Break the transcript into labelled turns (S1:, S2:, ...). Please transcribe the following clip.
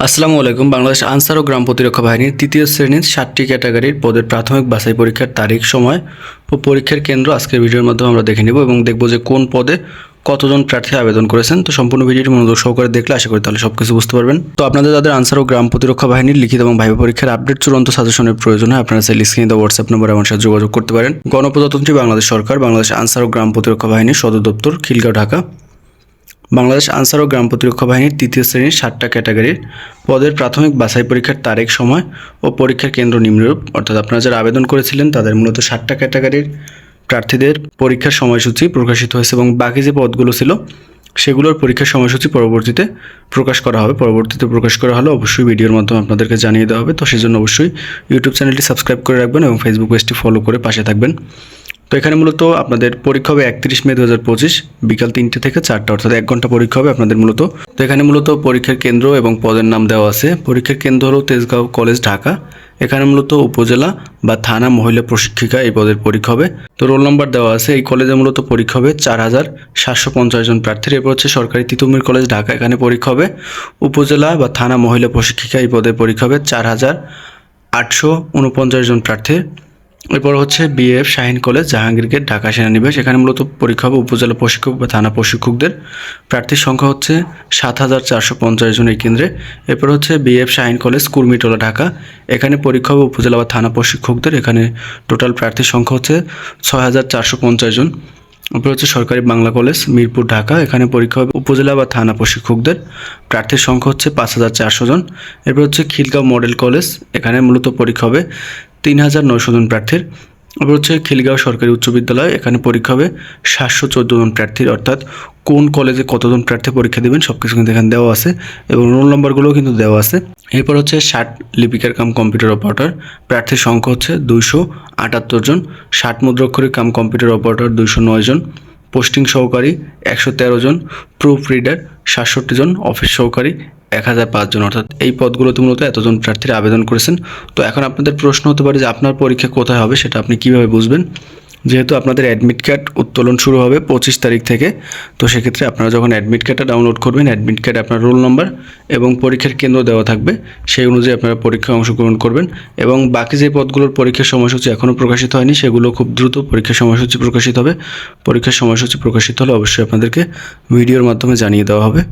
S1: আসসালামু আলাইকুম। বাংলাদেশ আনসার ও গ্রাম প্রতিরক্ষা বাহিনীর তৃতীয় শ্রেণির ষাটটি ক্যাটাগরির পদের প্রাথমিক বাছাই পরীক্ষার তারিখ, সময় ও পরীক্ষার কেন্দ্র আজকের ভিডিওর মাধ্যমে আমরা দেখে নেব এবং দেখব যে কোন পদে কতজন প্রার্থী আবেদন করেছেন। তো সম্পূর্ণ ভিডিওটি মনোযোগ সহকারে দেখলে আশা করি তাহলে সব কিছু বুঝতে পারবেন। তো আপনাদের যাদের আনসার ও গ্রাম প্রতিরক্ষা বাহিনীর লিখিত এবং ভাইবা পরীক্ষার আপডেট চূড়ান্ত সাজেশনের প্রয়োজন হয়, আপনারা সেই স্ক্রিনে হোয়াটসঅ্যাপ নম্বরে আমার সাথে যোগাযোগ করতে পারেন। গণপ্রজাতন্ত্রী বাংলাদেশ সরকার, বাংলাদেশ আনসার ও গ্রাম প্রতিরক্ষা বাহিনীর সদর দপ্তর, খিলগাঁও, ঢাকা। বাংলাদেশ আনসার ও গ্রাম প্রতিরক্ষা বাহিনীর তৃতীয় শ্রেণির ষাটটা ক্যাটাগরির পদের প্রাথমিক বাছাই পরীক্ষার তারিখ, সময় ও পরীক্ষার কেন্দ্র নিম্নরূপ। অর্থাৎ আপনারা যারা আবেদন করেছিলেন, তাদের মূলত ষাটটা ক্যাটাগরির প্রার্থীদের পরীক্ষার সময়সূচি প্রকাশিত হয়েছে এবং বাকি যে পদগুলো ছিল, সেগুলোর পরীক্ষার সময়সূচি পরবর্তীতে প্রকাশ করা হবে। পরবর্তীতে প্রকাশ করা হলে অবশ্যই ভিডিওর মাধ্যমে আপনাদেরকে জানিয়ে দেওয়া হবে। তো সেজন্য অবশ্যই ইউটিউব চ্যানেলটি সাবস্ক্রাইব করে রাখবেন এবং ফেসবুক পেজটি ফলো করে পাশে থাকবেন। তো এখানে মূলত আপনাদের পরীক্ষা হবে একত্রিশ মে দু হাজার পঁচিশ, বিকাল তিনটে থেকে চারটা, অর্থাৎ এক ঘণ্টা পরীক্ষা হবে আপনাদের মূলত। তো এখানে মূলত পরীক্ষার কেন্দ্র এবং পদের নাম দেওয়া আছে। পরীক্ষার কেন্দ্র হলো তেজগাঁও কলেজ, ঢাকা। এখানে মূলত উপজেলা বা থানা মহিলা প্রশিক্ষিকা এই পদের পরীক্ষা হবে। তো রোল নম্বর দেওয়া আছে, এই কলেজে মূলত পরীক্ষা হবে চার হাজার সাতশো পঞ্চাশ জন প্রার্থীর। এরপর হচ্ছে সরকারি তিতুমির কলেজ, ঢাকা। এখানে পরীক্ষা হবে উপজেলা বা থানা মহিলা প্রশিক্ষিকা এই পদের পরীক্ষা হবে চার হাজার আটশো উনপঞ্চাশ জন প্রার্থীর। এরপর হচ্ছে BF Shahin college Jahangir gate Dhaka সেনানিবাস এখানে মূলত পরীক্ষা হবে উপজেলা প্রশিক্ষক বা থানা প্রশিক্ষকদের। প্রার্থীর সংখ্যা হচ্ছে সাত হাজার চারশো পঞ্চাশ জন এই কেন্দ্রে। এরপর হচ্ছে বিএফ শাহিন কলেজ কুর্মিটোলা, ঢাকা। এখানে পরীক্ষা হবে উপজেলা বা থানা প্রশিক্ষকদের। এখানে টোটাল প্রার্থীর সংখ্যা হচ্ছে ছয় হাজার চারশো পঞ্চাশ জন। এরপর হচ্ছে সরকারি বাংলা কলেজ, মিরপুর, ঢাকা। এখানে পরীক্ষা হবে উপজেলা বা থানা প্রশিক্ষকদের। প্রার্থীর সংখ্যা হচ্ছে পাঁচ হাজার চারশো জন। এরপর হচ্ছে খিলগাঁও মডেল কলেজ। এখানে মূলত পরীক্ষা হবে তিন হাজার নয়শো জন প্রার্থীর। এরপর হচ্ছে খিলগাঁও সরকারি উচ্চ বিদ্যালয়, এখানে পরীক্ষা হবে সাতশো চোদ্দ জন প্রার্থীর। অর্থাৎ কোন কলেজে কতজন প্রার্থী পরীক্ষা দেবেন সব কিছু কিন্তু এখানে দেওয়া আছে এবং রোল নম্বরগুলোও কিন্তু দেওয়া আছে। এরপর হচ্ছে ষাট লিপিকার কাম কম্পিউটার অপারেটর, প্রার্থীর সংখ্যা হচ্ছে দুইশো আটাত্তর জন। ষাট মুদ্রাক্ষরিক কাম কম্পিউটার অপারেটর, দুইশো নয় জন। পোস্টিং সহকারী, একশো তেরো জন। প্রুফ রিডার, সাতষট্টি জন। অফিস সহকারী এক হাজার পাঁচজন অর্থাৎ এই পদগুলোতে মূলত এতজন প্রার্থীরা আবেদন করেছেন। তো এখন আপনাদের প্রশ্ন হতে পারে যে আপনার পরীক্ষা কোথায় হবে সেটা আপনি কীভাবে বুঝবেন? যেহেতু আপনাদের অ্যাডমিট কার্ড উত্তোলন শুরু হবে পঁচিশ তারিখ থেকে, তো সেক্ষেত্রে আপনারা যখন অ্যাডমিট কার্ডটা ডাউনলোড করবেন অ্যাডমিট কার্ড আপনার রোল নম্বর এবং পরীক্ষার কেন্দ্র দেওয়া থাকবে, সেই অনুযায়ী আপনারা পরীক্ষায় অংশগ্রহণ করবেন এবং বাকি যে পদগুলোর পরীক্ষার সময়সূচি এখনও প্রকাশিত হয়নি, সেগুলো খুব দ্রুত পরীক্ষার সময়সূচি প্রকাশিত হবে। পরীক্ষার সময়সূচি প্রকাশিত হলে অবশ্যই আপনাদেরকে ভিডিওর মাধ্যমে জানিয়ে দেওয়া হবে।